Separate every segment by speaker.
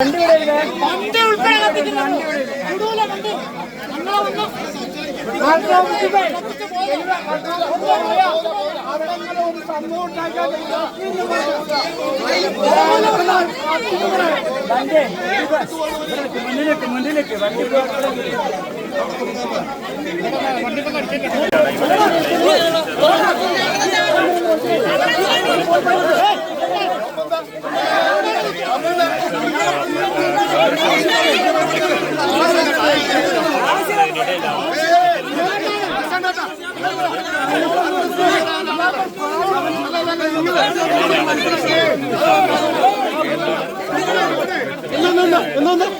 Speaker 1: വണ്ടി ഉൾപ്പെടെ കത്തിക്കുന്നത് വിടൂല വണ്ടി. ഞങ്ങളെ വന്ന്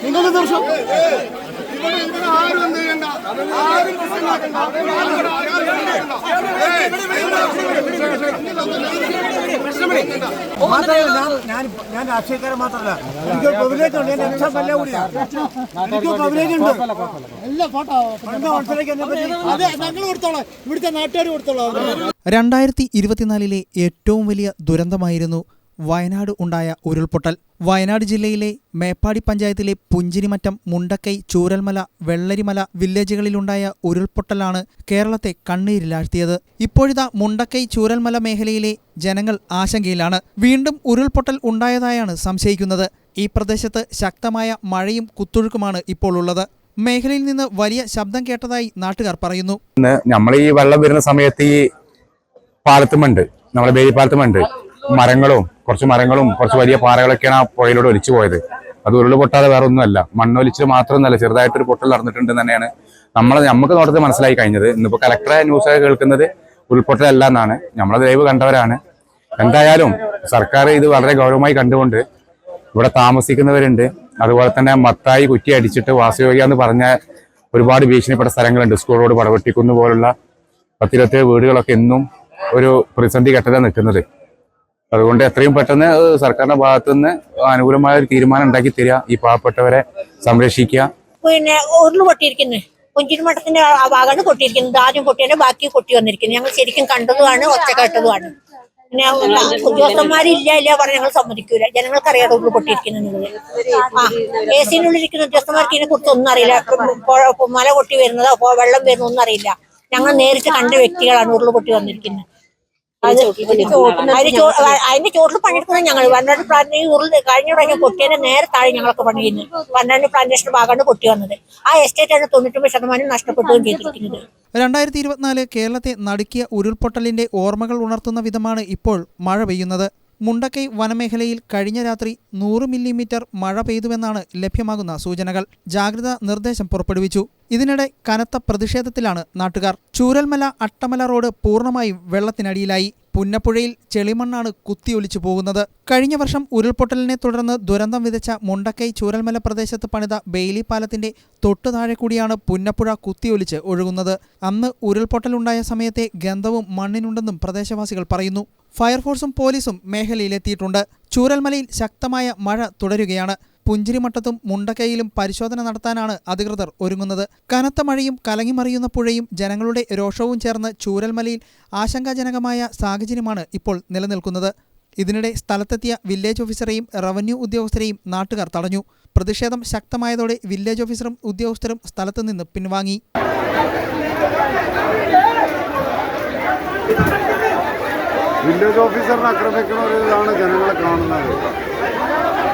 Speaker 2: നിങ്ങളുടെ ദർശനം
Speaker 3: ഇവിടെ ഇവിടെ ആരും എന്ത് ചെയ്യണ്ട ആരും പ്രശ്നമാക്കണ്ട ഇവിടെ ആരും പ്രശ്നമാക്കണ്ട. ഏയ്,
Speaker 2: മാത്രമല്ല ഞാൻ ഞാൻ രാഷ്ട്രീയക്കാരൻ മാത്രമല്ല. എനിക്ക് പ്രിവിലേജ് ഉണ്ട്. ഞാൻ എനിക്ക് ഉണ്ട്.
Speaker 1: ഇവിടുത്തെ നാട്ടുകാർ കൊടുത്തോളാം.
Speaker 4: രണ്ടായിരത്തി ഇരുപത്തിനാലിലെ ഏറ്റവും വലിയ ദുരന്തമായിരുന്നു വയനാട് ഉണ്ടായ ഉരുൾപൊട്ടൽ. വയനാട് ജില്ലയിലെ മേപ്പാടി പഞ്ചായത്തിലെ പുഞ്ചിരിമറ്റം മുണ്ടക്കൈ ചൂരൽമല വെള്ളരിമല വില്ലേജുകളിലുണ്ടായ ഉരുൾപൊട്ടലാണ് കേരളത്തെ കണ്ണീരിലാഴ്ത്തിയത്. ഇപ്പോഴിതാ മുണ്ടക്കൈ ചൂരൽമല മേഖലയിലെ ജനങ്ങൾ ആശങ്കയിലാണ്. വീണ്ടും ഉരുൾപൊട്ടൽ ഉണ്ടായതായാണ് സംശയിക്കുന്നത്. ഈ പ്രദേശത്ത് ശക്തമായ മഴയും കുത്തൊഴുക്കുമാണ് ഇപ്പോൾ ഉള്ളത്. മേഖലയിൽ നിന്ന് വലിയ ശബ്ദം കേട്ടതായി നാട്ടുകാർ പറയുന്നു.
Speaker 5: നമ്മൾ ഈ വെള്ളം വരുന്ന സമയത്ത് ഈ പാലത്തുമുണ്ട് നമ്മളെ ബേരി പാലത്തുമുണ്ട് മരങ്ങളും കുറച്ച് മരങ്ങളും കുറച്ച് വലിയ പാറകളൊക്കെയാണ് ആ പുഴയിലൂടെ ഒലിച്ചു പോയത്. അത് ഉരുൾ പൊട്ടാതെ വേറെ ഒന്നുമല്ല മണ്ണൊലിച്ചിൽ മാത്രമൊന്നുമല്ല ചെറുതായിട്ടൊരു പൊട്ടൽ നടന്നിട്ടുണ്ട് തന്നെയാണ് നമ്മൾ നമുക്ക് നോട്ടത്തിൽ മനസ്സിലായി കഴിഞ്ഞത്. ഇന്നിപ്പോൾ കലക്ടറെ ന്യൂസൊക്കെ കേൾക്കുന്നത് ഉരുൾപൊട്ടലല്ല എന്നാണ്. നമ്മളെ ദൈവ് കണ്ടവരാണ്. എന്തായാലും സർക്കാർ ഇത് വളരെ ഗൗരവമായി കണ്ടുകൊണ്ട് ഇവിടെ താമസിക്കുന്നവരുണ്ട്. അതുപോലെ തന്നെ മത്തായി കുറ്റി അടിച്ചിട്ട് വാസയോഗ്യ എന്ന് പറഞ്ഞ ഒരുപാട് ഭീഷണിപ്പെട്ട സ്ഥലങ്ങളുണ്ട്. സ്കൂൾ റോഡ് പടവെട്ടിക്കുന്ന് പോലുള്ള പത്തിരുപത്തേഴ് വീടുകളൊക്കെ എന്നും ഒരു പ്രതിസന്ധി ഘട്ടത്തിൽ നിൽക്കുന്നത്. അതുകൊണ്ട് എത്രയും പെട്ടെന്ന് സർക്കാരിന്റെ ഭാഗത്തു നിന്ന് അനുകൂലമായ ഒരു തീരുമാനം ഉണ്ടാക്കി തരിക. ഈ പാവപ്പെട്ടവരെ സംരക്ഷിക്കുക.
Speaker 6: പിന്നെ ഉരുൾ പൊട്ടിയിരിക്കുന്നു. പുഞ്ചിരിമഠത്തിന്റെ ആ ഭാഗമാണ് പൊട്ടിയിരിക്കുന്നത്. ആദ്യം പൊട്ടിയാണ് ബാക്കി പൊട്ടി വന്നിരിക്കുന്നത് ഞങ്ങൾ ശരിക്കും കണ്ടതുമാണ് ഒച്ച കേട്ടതുമാണ്. പിന്നെ ഉദ്യോഗസ്ഥന്മാരില്ല ഇല്ല പറഞ്ഞ് ഞങ്ങൾ സമ്മതിക്കൂല. ജനങ്ങൾക്കറിയാതെ ഉരുൾ പൊട്ടിയിരിക്കുന്നത് ആ എ സിനുള്ളിരിക്കുന്ന ഉദ്യോഗസ്ഥന്മാർക്ക് ഇതിനെ കുറിച്ച് ഒന്നും അറിയില്ല. മല കൊട്ടി വരുന്നതോ വെള്ളം വരുന്നതോ ഒന്നും അറിയില്ല. ഞങ്ങൾ നേരിട്ട് കണ്ട വ്യക്തികളാണ് ഉരുൾ പൊട്ടി വന്നിരിക്കുന്നത്. അതിന്റെ ചോട്ടിൽ പണിയെടുക്കുന്നത് ഞങ്ങൾ വയനാട് പ്ലാന്റ് ഈ ഉരുൾ കഴിഞ്ഞ പ്രാവശ്യം പൊട്ടിയതിന്റെ നേരെ താഴെ ഞങ്ങളൊക്കെ പണി ചെയ്യുന്നത് വയനാട് പ്ലാന്റേഷന്റെ ഭാഗമാണ് പൊട്ടി വന്നത്. ആ എസ്റ്റേറ്റാണ് തൊണ്ണൂറ്റൊമ്പത് ശതമാനം നഷ്ടപ്പെടുകയും ചെയ്തിരിക്കുന്നത്.
Speaker 4: രണ്ടായിരത്തി ഇരുപത്തിനാല് കേരളത്തെ നടുക്കിയ ഉരുൾപൊട്ടലിന്റെ ഓർമ്മകൾ ഉണർത്തുന്ന വിധമാണ് ഇപ്പോൾ മഴ പെയ്യുന്നത്. മുണ്ടക്കൈ വനമേഖലയിൽ കഴിഞ്ഞ രാത്രി നൂറ് മില്ലിമീറ്റർ മഴ പെയ്തുവെന്നാണ് ലഭ്യമാകുന്ന സൂചനകൾ. ജാഗ്രതാ നിർദ്ദേശം പുറപ്പെടുവിച്ചു. ഇതിനിടെ കനത്ത പ്രതിഷേധത്തിലാണ് നാട്ടുകാർ. ചൂരൽമല അട്ടമല റോഡ് പൂർണമായും വെള്ളത്തിനടിയിലായി. പുന്നപ്പുഴയിൽ ചെളിമണ്ണാണ് കുത്തിയൊലിച്ചു പോകുന്നത്. കഴിഞ്ഞ വർഷം ഉരുൾപൊട്ടലിനെ തുടർന്ന് ദുരന്തം വിതച്ച മുണ്ടക്കൈ ചൂരൽമല പ്രദേശത്ത് പണിത ബെയിലി പാലത്തിന്റെ തൊട്ടു താഴെ കൂടിയാണ് പുന്നപ്പുഴ കുത്തിയൊലിച്ച് ഒഴുകുന്നത്. അന്ന് ഉരുൾപൊട്ടലുണ്ടായ സമയത്തെ ഗന്ധവും മണ്ണിനുണ്ടെന്നും പ്രദേശവാസികൾ പറയുന്നു. ഫയർഫോഴ്സും പോലീസും മേഖലയിലെത്തിയിട്ടുണ്ട്. ചൂരൽമലയിൽ ശക്തമായ മഴ തുടരുകയാണ്. പുഞ്ചിരിമട്ടത്തും മുണ്ടക്കൈയിലും പരിശോധന നടത്താനാണ് അധികൃതർ ഒരുങ്ങുന്നത്. കനത്ത മഴയും കലങ്ങിമറിയുന്ന പുഴയും ജനങ്ങളുടെ രോഷവും ചേർന്ന് ചൂരൽമലയിൽ ആശങ്കാജനകമായ സാഹചര്യമാണ് ഇപ്പോൾ നിലനിൽക്കുന്നത്. ഇതിനിടെ സ്ഥലത്തെത്തിയ വില്ലേജ് ഓഫീസറെയും റവന്യൂ ഉദ്യോഗസ്ഥരെയും നാട്ടുകാർ തടഞ്ഞു. പ്രതിഷേധം ശക്തമായതോടെ വില്ലേജ് ഓഫീസറും ഉദ്യോഗസ്ഥരും സ്ഥലത്തു നിന്ന് പിൻവാങ്ങി.
Speaker 3: വില്ലേജ് ഓഫീസറിനെ ആക്രമിക്കുന്ന ഒരു ഇതാണ് ജനങ്ങളെ കാണുന്നത്.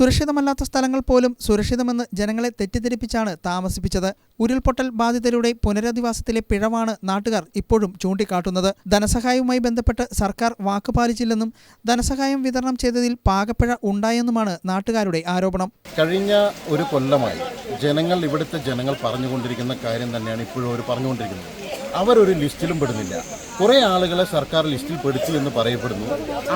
Speaker 4: സുരക്ഷിതമല്ലാത്ത സ്ഥലങ്ങൾ പോലും സുരക്ഷിതമെന്ന് ജനങ്ങളെ തെറ്റിദ്ധരിപ്പിച്ചാണ് താമസിപ്പിച്ചത്. ഉരുൾപൊട്ടൽ ബാധിതരുടെ പുനരധിവാസത്തിലെ പിഴവാണ് നാട്ടുകാർ ഇപ്പോഴും ചൂണ്ടിക്കാട്ടുന്നത്. ധനസഹായവുമായി ബന്ധപ്പെട്ട് സർക്കാർ വാക്കുപാലിച്ചില്ലെന്നും ധനസഹായം വിതരണം ചെയ്തതിൽ പാകപ്പിഴ ഉണ്ടായെന്നുമാണ് നാട്ടുകാരുടെ ആരോപണം.
Speaker 7: കഴിഞ്ഞ ഒരു കൊല്ലമായി ജനങ്ങൾ ഇവിടുത്തെ ജനങ്ങൾ പറഞ്ഞുകൊണ്ടിരിക്കുന്ന കാര്യം തന്നെയാണ് ഇപ്പോഴും അവർ പറഞ്ഞുകൊണ്ടിരിക്കുന്നത്. അവരൊരു ലിസ്റ്റിലും പെടുന്നില്ല. കുറേ ആളുകളെ സർക്കാർ ലിസ്റ്റിൽ പെടുത്തി എന്ന് പറയപ്പെടുന്നു.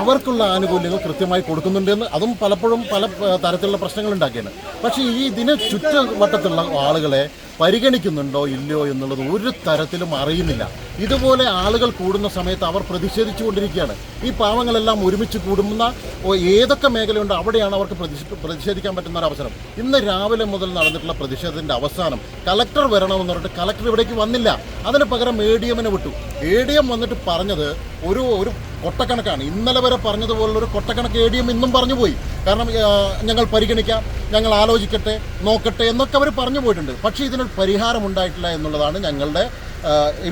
Speaker 7: അവർക്കുള്ള ആനുകൂല്യങ്ങൾ കൃത്യമായി കൊടുക്കുന്നുണ്ടെന്ന് അതും പലപ്പോഴും പല തരത്തിലുള്ള പ്രശ്നങ്ങൾ ഉണ്ടാക്കിയാണ് പക്ഷേ ഈ ഇതിന് ചുറ്റുവട്ടത്തുള്ള ആളുകളെ പരിഗണിക്കുന്നുണ്ടോ ഇല്ലയോ എന്നുള്ളത് ഒരു തരത്തിലും അറിയുന്നില്ല. ഇതുപോലെ ആളുകൾ കൂടുന്ന സമയത്ത് അവർ പ്രതിഷേധിച്ചുകൊണ്ടിരിക്കുകയാണ്. ഈ പാവങ്ങളെല്ലാം ഒരുമിച്ച് കൂടുന്ന ഏതൊക്കെ മേഖലയുണ്ടോ അവിടെയാണ് അവർക്ക് പ്രതിഷേ- പ്രതിഷേധിക്കാൻ പറ്റുന്ന ഒരു അവസരം. ഇന്ന് രാവിലെ മുതൽ നടന്നിട്ടുള്ള പ്രതിഷേധത്തിന്റെ അവസാനം കലക്ടർ വരണമെന്ന് പറഞ്ഞിട്ട് കലക്ടർ ഇവിടേക്ക് വന്നില്ല. അതിന് പകരം എ ഡി എമ്മിനെ വിട്ടു. എ ഡി എം വന്നിട്ട് പറഞ്ഞത് ഒരു ഒരു കൊട്ടക്കണക്കാണ്. ഇന്നലെ വരെ പറഞ്ഞതുപോലുള്ള ഒരു കൊട്ടക്കണക്ക് എ ഡി എം ഇന്നും പറഞ്ഞു പോയി. കാരണം ഞങ്ങൾ പരിഗണിക്കാം ഞങ്ങൾ ആലോചിക്കട്ടെ നോക്കട്ടെ എന്നൊക്കെ അവർ പറഞ്ഞു പോയിട്ടുണ്ട്. പക്ഷേ ഇതിനൊരു പരിഹാരം ഉണ്ടായിട്ടില്ല എന്നുള്ളതാണ് ഞങ്ങളുടെ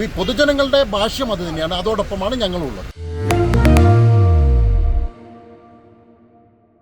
Speaker 7: ഈ പൊതുജനങ്ങളുടെ ഭാഷ്യം അത് തന്നെയാണ്. അതോടൊപ്പമാണ് ഞങ്ങളുള്ളത്.